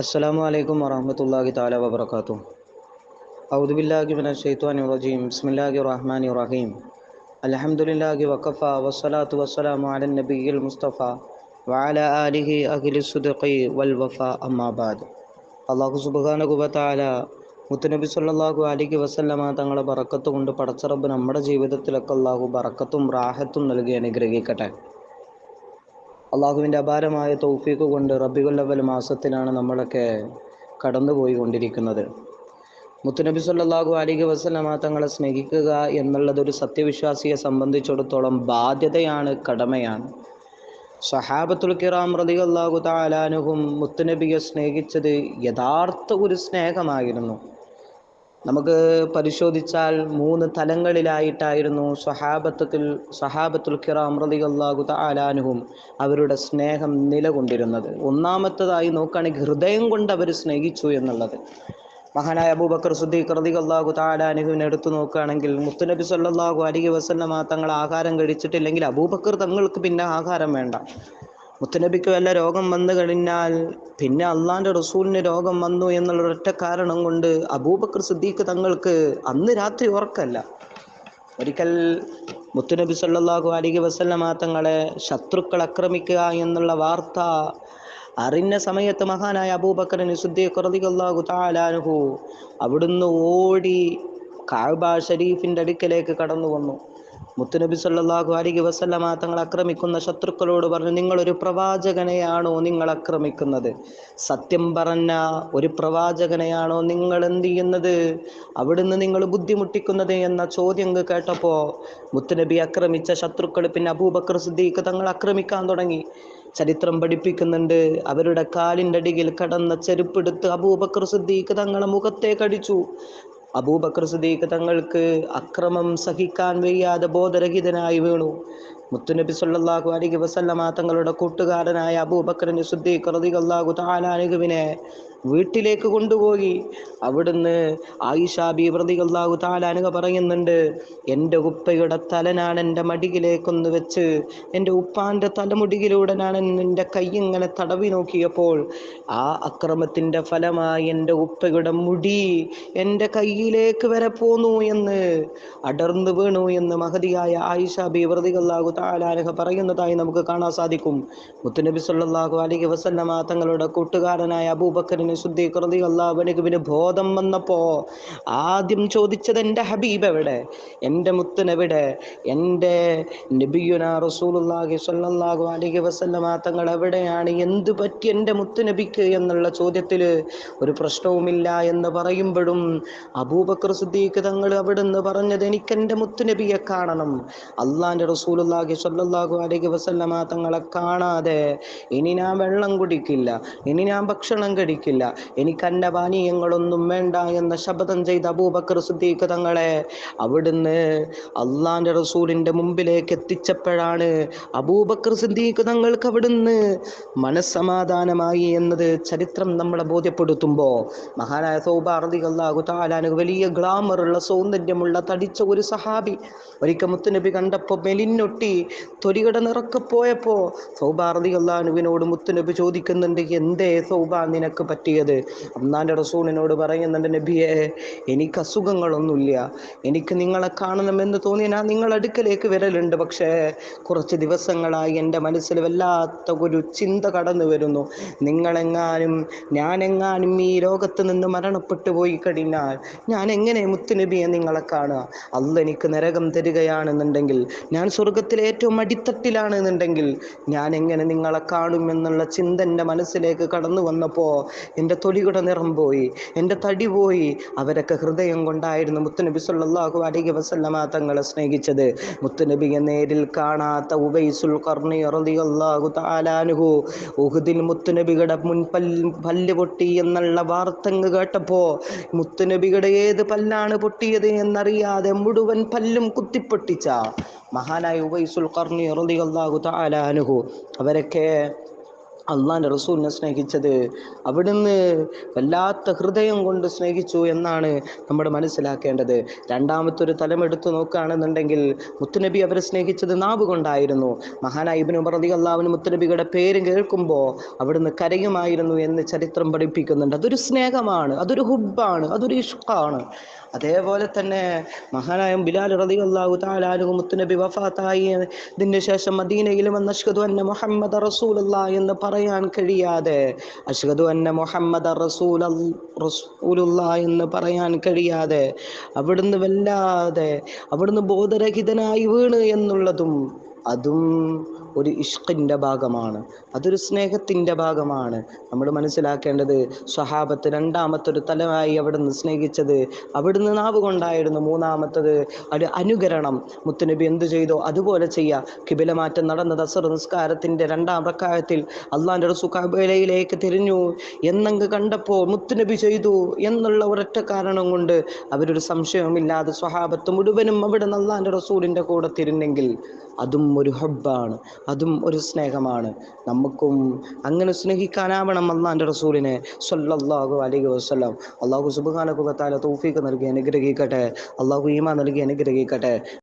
അസ്സലാമു അലൈക്കും വറഹമത്തല്ലാഹി താല വബർക്കാത്തു ഔദുബില്ലാഹി മിന ഷെയ്ത്വാനി റജീം. ബിസ്മില്ലാഹി റഹ്മാനി റഹീം. അലഹമുല്ലാഹി വഖഫ വസ്സലാത്തു വസ്സലാമു അല നബിയിൽ മുസ്തഫ വഅല ആലിഹി അഖിലി സുദഖി വൽ വഫ അമ്മാബാദ് അള്ളാഹു സുബാനുകുബത്താല മുത്തുനബി സല്ലാഹു അലിക്ക് വസല്ലമ തങ്ങളെ ബറക്കത്ത് കൊണ്ട് പടച്ചറബ് നമ്മുടെ ജീവിതത്തിലൊക്കെ അള്ളാഹു ബറക്കത്തും റാഹത്തും നൽകി അനുഗ്രഹിക്കട്ടെ. അള്ളാഹുവിന്റെ അപാരമായ തൗഫീക്ക് കൊണ്ട് റബിയുൽ മാസത്തിലാണ് നമ്മളൊക്കെ കടന്നുപോയി കൊണ്ടിരിക്കുന്നത് മുത്തുനബി സല്ലാഹു അലൈഹി വസല്ലമ തങ്ങളെ സ്നേഹിക്കുക എന്നുള്ളതൊരു സത്യവിശ്വാസിയെ സംബന്ധിച്ചിടത്തോളം ബാധ്യതയാണ് കടമയാണ്. സഹാബത്തുൽ കിറാം റതി അള്ളാഹു താലാനുഹും മുത്തുനബിയെ സ്നേഹിച്ചത് യഥാർത്ഥ ഒരു സ്നേഹമായിരുന്നു. നമുക്ക് പരിശോധിച്ചാൽ മൂന്ന് തലങ്ങളിലായിട്ടായിരുന്നു സഹാബത്തുൽ സഹാബത്തുൽ കിറാം റളിയല്ലാഹു താലാനുഹും അവരുടെ സ്നേഹം നിലകൊണ്ടിരുന്നത്. ഒന്നാമത്തതായി നോക്കുകയാണെങ്കിൽ ഹൃദയം കൊണ്ട് അവർ സ്നേഹിച്ചു എന്നുള്ളത്. മഹാനായ അബൂബക്കർ സുദ്ദീഖ് റളിയല്ലാഹു താലാനുഹുവിനെ എടുത്തു നോക്കുകയാണെങ്കിൽ മുത്തുനബി സല്ലാഹു അലൈഹി വസല്ലമ തങ്ങൾ ആഹാരം കഴിച്ചിട്ടില്ലെങ്കിൽ അബൂബക്കർ തങ്ങൾക്ക് പിന്നെ ആഹാരം വേണ്ട. മുത്തുനബിക്ക് വല്ല രോഗം വന്നു കഴിഞ്ഞാൽ പിന്നെ അള്ളാന്റെ റസൂലിന് രോഗം വന്നു എന്നുള്ള ഒറ്റ കാരണം കൊണ്ട് അബൂബക്കർ സിദ്ദീഖ് തങ്ങൾക്ക് അന്ന് രാത്രി ഉറക്കല്ല. ഒരിക്കൽ മുത്തുനബി സല്ലാഹു അലൈഹി വസല്ലമ തങ്ങളെ ശത്രുക്കൾ ആക്രമിക്കുക എന്നുള്ള വാർത്ത അറിഞ്ഞ സമയത്ത് മഹാനായ അബൂബക്കറിന് സിദ്ദീഖ് റളിയല്ലാഹു താലാനുഹു അവിടുന്ന് ഓടി കാബ ഷരീഫിന്റെ അടുക്കലേക്ക് കടന്നു വന്നു മുത്തുനബി സല്ലാഹു അലൈഹി വസല്ലമ തങ്ങൾ ആക്രമിക്കുന്ന ശത്രുക്കളോട് പറഞ്ഞു നിങ്ങളൊരു പ്രവാചകനെയാണോ നിങ്ങൾ ആക്രമിക്കുന്നത്? സത്യം പറഞ്ഞ ഒരു പ്രവാചകനെയാണോ നിങ്ങൾ എന്ത് ചെയ്യുന്നത്? അവിടുന്ന് നിങ്ങൾ ബുദ്ധിമുട്ടിക്കുന്നത് എന്ന ചോദ്യം കേട്ടപ്പോ മുത്തുനബി ആക്രമിച്ച ശത്രുക്കൾ പിന്നെ അബൂബക്കർ സിദ്ദീഖ് തങ്ങൾ ആക്രമിക്കാൻ തുടങ്ങി. ചരിത്രം പഠിപ്പിക്കുന്നുണ്ട് അവരുടെ കാലിന്റെ അടിയിൽ കടന്ന ചെരുപ്പെടുത്ത് അബൂബക്കർ സിദ്ദീഖ് തങ്ങളെ മുഖത്തേക്ക് അടിച്ചു. അബൂബക്കർ സുദീഖ് തങ്ങൾക്ക് അക്രമം സഹിക്കാൻ വയ്യാതെ ബോധരഹിതനായി വീണു. മുത്തുനബി സല്ലല്ലാഹു അലൈഹി വസല്ലമ തങ്ങളുടെ കൂട്ടുകാരനായ അബൂബക്കറിന് സിദ്ദീഖ് റളിയല്ലാഹു തആലാനുഹുവിനെ വീട്ടിലേക്ക് കൊണ്ടുപോയി. അവിടുന്ന് ആയിഷ ബീബ് റളിയല്ലാഹു തആലാനുഹ പറയുന്നുണ്ട് എന്റെ ഉപ്പയുടെ തലനാണ് എന്റെ മടികിലേക്കൊന്ന് വെച്ച് എന്റെ ഉപ്പാന്റെ തലമുടിയിലൂടെ ഞാൻ എന്റെ കൈ ഇങ്ങനെ തടവി നോക്കിയപ്പോൾ ആ അക്രമത്തിന്റെ ഫലമായി എന്റെ ഉപ്പയുടെ മുടി എന്റെ കയ്യിലേക്ക് വരെ പോന്നു എന്ന് അടർന്നു വീണു എന്ന് മഹതിയായ ആയിഷ ബീബ് റളിയല്ലാഹു പറയുന്നതായി നമുക്ക് കാണാൻ സാധിക്കും. മുത്തുനബി സല്ലല്ലാഹു അലൈഹി വസല്ലമ തങ്ങളുടെ കൂട്ടുകാരനായ അബൂബക്കറിന് സുദ്ദീഖ് റളിയല്ലാഹുവിന് ബോധം വന്നപ്പോൾ ആദ്യം ചോദിച്ചത് എന്റെ ഹബീബ് എവിടെ? എന്റെ മുത്തനെവിടെ എന്റെ നബിയുന റസൂലുള്ളാഹി സ്വല്ലല്ലാഹു അലൈഹി വസല്ലമ തങ്ങൾ എവിടെയാണ്? എന്ത് പറ്റി എന്റെ മുത്തുനബിക്ക്? എന്നുള്ള ചോദ്യത്തിൽ ഒരു പ്രശ്നവുമില്ല എന്ന് പറയുമ്പോഴും അബൂബക്കർ സിദ്ദീഖ് തങ്ങൾ അവിടെ നിന്ന് പറഞ്ഞത് എനിക്ക് എന്റെ മുത്തുനബിയെ കാണണം. അള്ളാന്റെ റസൂലുള്ളാഹി സ്വല്ലല്ലാഹു അലൈഹി വസല്ലമ തങ്ങളെ കാണാതെ ഇനി ഞാൻ വെള്ളം കുടിക്കില്ല ഇനി ഞാൻ ഭക്ഷണം കഴിക്കില്ല എനിക്ക് അന്നപാനീയങ്ങളൊന്നും വേണ്ട എന്ന ശപഥം ചെയ്ത അബൂബക്കർ സിദ്ദീഖ് തങ്ങളെ അവിടുന്ന് അള്ളാന്റെ റസൂലിന്റെ മുമ്പിലേക്ക് എത്തിച്ചപ്പോഴാണ് അബൂബക്കർ സിദ്ദീഖ് തങ്ങൾക്ക് അവിടുന്ന് മനസ്സമാധാനമായി എന്നത് ചരിത്രം നമ്മളെ ബോധ്യപ്പെടുത്തുമ്പോൾ മഹാനായ സൗബാർദി അള്ളാഹു താലാന് വലിയ ഗ്ലാമറുള്ള സൗന്ദര്യമുള്ള തടിച്ച ഒരു സഹാബി ഒരിക്കൽ മുത്തുനബി കണ്ടപ്പോൾ മെലിന്നൊട്ടി തൊലികട നിറക്കെ പോയപ്പോ സൗബാർദി മുത്തുനബി ചോദിക്കുന്നുണ്ട് എന്തേ സൗബ നിനക്ക് പറ്റിയത്? അന്നാന്റെ റസൂലിനോട് പറയുന്നുണ്ട് നബിയെ എനിക്ക് അസുഖങ്ങളൊന്നുമില്ല. എനിക്ക് നിങ്ങളെ കാണണമെന്ന് തോന്നി ഞാൻ നിങ്ങൾ അടുക്കലേക്ക് വരലുണ്ട്. പക്ഷേ കുറച്ച് ദിവസങ്ങളായി എന്റെ മനസ്സിൽ വല്ലാത്ത ഒരു ചിന്ത കടന്നു വരുന്നു. നിങ്ങളെങ്ങാനും ഞാനെങ്ങാനും ഈ ലോകത്ത് നിന്ന് മരണപ്പെട്ടു പോയി കഴിഞ്ഞാൽ ഞാൻ എങ്ങനെ മുത്തുനബിയെ നിങ്ങളെ കാണുക? അല്ല എനിക്ക് നരകം തരികയാണെന്നുണ്ടെങ്കിൽ ഞാൻ സ്വർഗത്തിലെ ഏറ്റവും അടിത്തട്ടിലാണ് എന്നുണ്ടെങ്കിൽ ഞാൻ എങ്ങനെ നിങ്ങളെ കാണുമെന്നുള്ള ചിന്ത എന്റെ മനസ്സിലേക്ക് കടന്നു വന്നപ്പോൾ എന്റെ തൊലിയുടെ നിറം പോയി എന്റെ തടി പോയി. അവരൊക്കെ ഹൃദയം കൊണ്ടായിരുന്നു മുത്തുനബി സല്ലല്ലാഹു അലൈഹി വസല്ലമ തങ്ങളെ സ്നേഹിച്ചത്. മുത്തുനബിയെ നേരിൽ കാണാത്ത ഉബൈസുൽ ഖർണി റളിയല്ലാഹു തആലാനുഹു ഉഹുദിൽ മുത്തുനബിയുടെ മുൻ പല്ല് പൊട്ടി എന്നുള്ള വാർത്തങ്ങ് കേട്ടപ്പോൾ മുത്തുനബിയുടെ ഏത് പല്ലാണ് പൊട്ടിയത് എന്നറിയാതെ മുഴുവൻ പല്ലും കുത്തിപ്പൊട്ടിച്ച. മഹാനായ ഉബൈസുൽ ഖർണി റളിയല്ലാഹു തആലാനുഹു അവരൊക്കെ അള്ളാന്റെ റസൂലിനെ സ്നേഹിച്ചത് അവിടുന്ന് വല്ലാത്ത ഹൃദയം കൊണ്ട് സ്നേഹിച്ചു എന്നാണ് നമ്മൾ മനസ്സിലാക്കേണ്ടത്. രണ്ടാമത്തെ ഒരു തലം എടുത്തു നോക്കുകയാണെന്നുണ്ടെങ്കിൽ മുത്തുനബി അവരെ സ്നേഹിച്ചത് നാവ് കൊണ്ടായിരുന്നു. മഹാനായ ഇബ്നു ഉമർ അള്ളാഹുവിന് മുത്തുനബിയുടെ പേര് കേൾക്കുമ്പോൾ അവിടുന്ന് കരയുമായിരുന്നു എന്ന് ചരിത്രം പഠിപ്പിക്കുന്നുണ്ട്. അതൊരു സ്നേഹമാണ് അതൊരു ഹുബാണ് അതൊരു ഇഷ്കാണ്. അതേപോലെ തന്നെ മഹാനായ ബിലാൽ റതി അള്ളാഹു താലാലു മുത്തുനബി വഫാത്തായി ഇതിന് ശേഷം മദീനയിലും അന്നഷ്കതു അന്ന മുഹമ്മദ് എന്ന് പറയാൻ കഴിയാതെ അഷ്ഹദു അന്ന മുഹമ്മദ് റസൂല റസൂലുള്ള എന്ന് പറയാൻ കഴിയാതെ അവിടുന്ന് വല്ലാതെ അവിടുന്ന് ബോധരഹിതനായി വീണ് എന്നുള്ളതും അതും ഒരു ഇഷ്കിന്റെ ഭാഗമാണ്. അതൊരു സ്നേഹത്തിന്റെ ഭാഗമാണ്. നമ്മൾ മനസ്സിലാക്കേണ്ടത് സ്വഹാബത്ത് രണ്ടാമത്തെ ഒരു തലമായി അവിടുന്ന് സ്നേഹിച്ചത് അവിടുന്ന് നാവ് കൊണ്ടായിരുന്നു മൂന്നാമത്തത് ഒരു അനുകരണം. മുത്തുനബി എന്തു ചെയ്തോ? അതുപോലെ ചെയ്യുക കിബിലമാറ്റം നടന്ന ദസർ നിസ്കാരത്തിന്റെ രണ്ടാം പ്രക്കാരത്തിൽ അള്ളാന്റെ സുഖബലയിലേക്ക് തിരിഞ്ഞു. എന്നങ്ങ് കണ്ടപ്പോൾ മുത്തുനബി ചെയ്തു എന്നുള്ള ഒരൊറ്റ കാരണം കൊണ്ട് അവരൊരു സംശയവുമില്ലാതെ സ്വഹാബത്ത് മുഴുവനും അവിടെ അള്ളാന്റെ റസൂലിന്റെ കൂടെ തിരിഞ്ഞെങ്കിൽ അതും ഒരു ഹബ്ബാണ് അതും ഒരു സ്നേഹമാണ്. നമുക്കും അങ്ങനെ സ്നേഹിക്കാനാവണം അള്ളാന്റെ റസൂലിനെ സൊല്ലാഹു അലൈഹി വസ്ലാം അള്ളാഹു സുബ്ഹാനഹു തോഫീക്ക് നൽകി അനുഗ്രഹിക്കട്ടെ. അള്ളാഹു ഈമ നൽകി അനുഗ്രഹിക്കട്ടെ.